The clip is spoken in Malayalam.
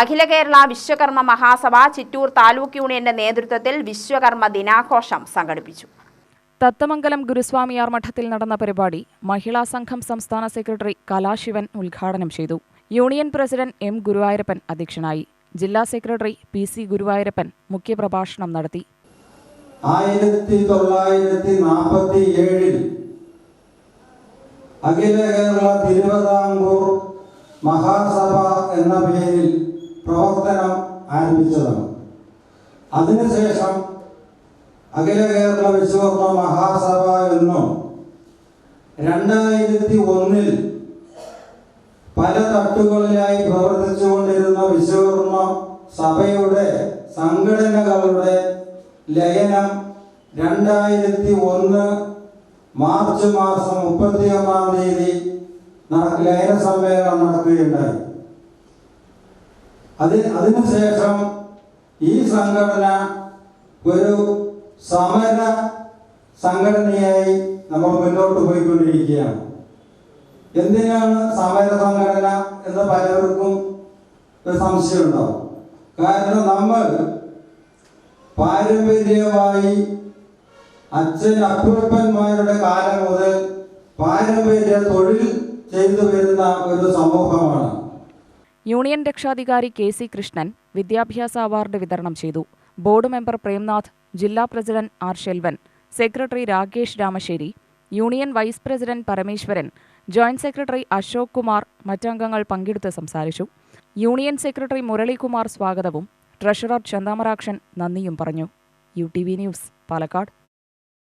അഖില കേരള വിശ്വകർമ്മ മഹാസഭ ചിറ്റൂർ താലൂക്ക് യൂണിയന്റെ നേതൃത്വത്തിൽ വിശ്വകർമ്മ ദിനാഘോഷം സംഘടിപ്പിച്ചു. തത്തമംഗലം ഗുരുസ്വാമിയാർ മഠത്തിൽ നടന്ന പരിപാടി മഹിളാ സംഘം സംസ്ഥാന സെക്രട്ടറി കലാശിവൻ ഉദ്ഘാടനം ചെയ്തു. യൂണിയൻ പ്രസിഡന്റ് എം ഗുരുവായൂരപ്പൻ അധ്യക്ഷനായി. ജില്ലാ സെക്രട്ടറി പി സി ഗുരുവായൂരപ്പൻ മുഖ്യപ്രഭാഷണം നടത്തി. ആയിരത്തി തൊള്ളായിരത്തി നാൽപ്പത്തി ഏഴിൽ അഖില കേരള തിരുവിതാംകൂർ മഹാസഭ എന്ന പേരിൽ പ്രവർത്തനം ആരംഭിച്ചതാണ്. അതിനുശേഷം അഖില കേരള വിശ്വകർമ്മ മഹാസഭ എന്നും രണ്ടായിരത്തി ഒന്നിൽ പല തട്ടുകളിലായി പ്രവർത്തിച്ചുകൊണ്ടിരുന്ന വിശ്വകർമ്മ സഭയുടെ സംഘടനകളുടെ ലയനം രണ്ടായിരത്തി ഒന്ന് മാർച്ച് മാസം മുപ്പത്തി ഒന്നാം തീയതി ലയന സമ്മേളനം നടക്കുകയുണ്ടായി. അത് അതിനുശേഷം ഈ സംഘടന ഒരു സമര സംഘടനയായി നമ്മൾ മുന്നോട്ട് പോയിക്കൊണ്ടിരിക്കുകയാണ്. എന്തിനാണ് സമര സംഘടന എന്ന് പലർക്കും ഒരു സംശയമുണ്ടാവും. കാരണം നമ്മൾ പാരമ്പര്യമായി അച്ഛൻ അപ്പൂപ്പന്മാരുടെ കാലം മുതൽ പാരമ്പര്യ തൊഴിൽ ചെയ്തു വരുന്ന ഒരു സമൂഹമാണ്. യൂണിയൻ രക്ഷാധികാരി കെ സി കൃഷ്ണൻ വിദ്യാഭ്യാസ അവാർഡ് വിതരണം ചെയ്തു. ബോർഡ് മെമ്പർ പ്രേംനാഥ് ജില്ലാ president R Shelvan secretary Rakesh Ramassery union vice president Parameswaran joint secretary Ashok Kumar മറ്റംഗങ്ങൾ പങ്കെടുത്ത് സംസാരിച്ചു. യൂണിയൻ സെക്രട്ടറി മുരളികുമാർ സ്വാഗതവും ട്രഷറർ ചന്ദാമരാക്ഷൻ നന്ദിയും പറഞ്ഞു. U T V news Palakkad.